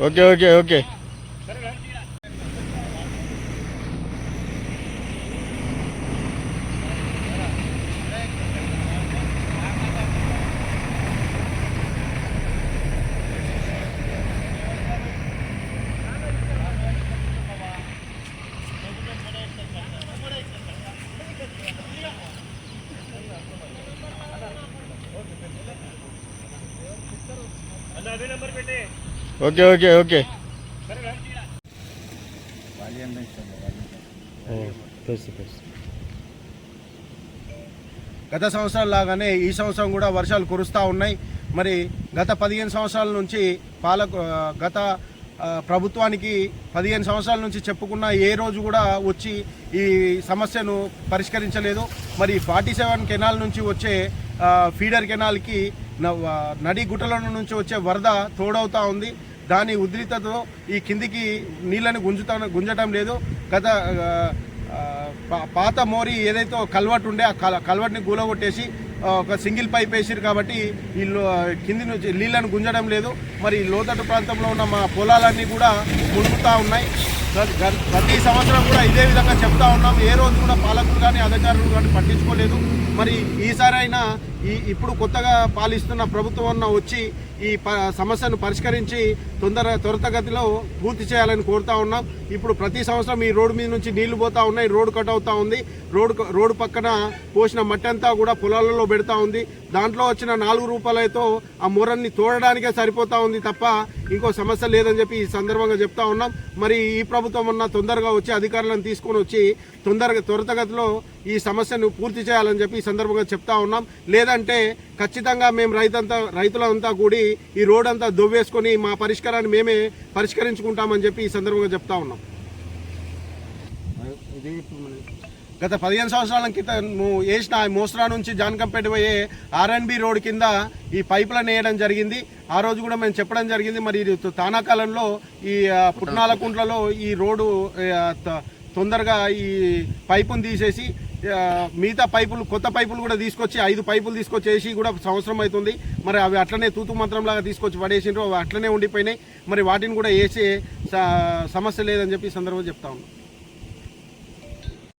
Okay okay. Okay. Okay okay okay. గత సంవత్సరం లాగానే ఈ సంవత్సరం కూడా వర్షాలు కురుస్తూ ఉన్నాయి. మరి గత పదిహేను సంవత్సరాల నుంచి పాలక గత ప్రభుత్వానికి పదిహేను సంవత్సరాల నుంచి చెప్పుకున్న ఏ రోజు కూడా వచ్చి ఈ సమస్యను పరిష్కరించలేదు. మరి ఫార్టీ సెవెన్ కెనాల్ నుంచి వచ్చే ఫీడర్ కెనాల్కి నడి గుట్టల నుంచి వచ్చే వరద తోడవుతూ ఉంది. దాని ఉద్రిక్తతో ఈ కిందికి నీళ్ళని గుంజుతా గుంజటం లేదు. గత పాత మోరి ఏదైతే కల్వర్ట్ ఉండే ఆ కల కల్వర్ట్ని గూలగొట్టేసి ఒక సింగిల్ పైప్ వేసిరు కాబట్టి ఈ కింది నుంచి నీళ్ళను గుంజడం లేదు. మరి లోతట్టు ప్రాంతంలో ఉన్న మా పొలాలన్నీ కూడా మునుగుతూ ఉన్నాయి. ప్రతి సంవత్సరం కూడా ఇదే విధంగా చెప్తా ఉన్నాం. ఏ రోజు కూడా పాలకులు కానీ అధికారులు కానీ పట్టించుకోలేదు. మరి ఈసారైనా ఈ ఇప్పుడు కొత్తగా పాలిస్తున్న ప్రభుత్వం అన్న వచ్చి ఈ ప సమస్యను పరిష్కరించి తొందర త్వరితగతిలో పూర్తి చేయాలని కోరుతా ఉన్నాం. ఇప్పుడు ప్రతి సంవత్సరం ఈ రోడ్డు మీద నుంచి నీళ్ళు పోతా ఉన్నాయి రోడ్డు కట్ అవుతా ఉంది. రోడ్డు రోడ్డు పక్కన పోసిన మట్టి అంతా కూడా పొలాలలో పెడతా ఉంది. దాంట్లో వచ్చిన నాలుగు రూపాయలతో ఆ మొరన్ని తోడడానికే సరిపోతా ఉంది తప్ప ఇంకో సమస్య లేదని చెప్పి ఈ సందర్భంగా చెప్తా ఉన్నాం. మరి ఈ ప్రభుత్వం అన్న తొందరగా వచ్చి అధికారులను తీసుకొని వచ్చి తొందరగా త్వరితగతిలో ఈ సమస్యను పూర్తి చేయాలని చెప్పి ఈ సందర్భంగా చెప్తా ఉన్నాం. లేదంటే ఖచ్చితంగా మేము రైతంతా రైతులంతా కూడి ఈ రోడ్ అంతా దొవ్వేసుకొని మా పరిష్కారాన్ని మేమే పరిష్కరించుకుంటామని చెప్పి ఈ సందర్భంగా చెప్తా ఉన్నాం. గత పదిహేను సంవత్సరాల క్రితం నువ్వు వేసిన మోస్రా నుంచి జాన్కంపేట పోయే ఆర్ఎన్బి రోడ్ కింద ఈ పైపులను వేయడం జరిగింది. ఆ రోజు కూడా మేము చెప్పడం జరిగింది. మరి ఇది తానాకాలంలో ఈ ఆ, పుట్నాలకుంట్లలో ఈ రోడ్డు తొందరగా ఈ పైపును తీసేసి మిగతా పైపులు కొత్త పైపులు కూడా తీసుకొచ్చి ఐదు పైపులు తీసుకొచ్చేసి కూడా సంవత్సరం అవుతుంది. మరి అవి అట్లనే తూతు మంత్రంలాగా తీసుకొచ్చి పడేసిండ్రు అవి అట్లనే ఉండిపోయినాయి. మరి వాటిని కూడా వేసే సమస్య లేదని చెప్పి సందర్భం సందర్భంగా చెప్తా ఉన్నాం.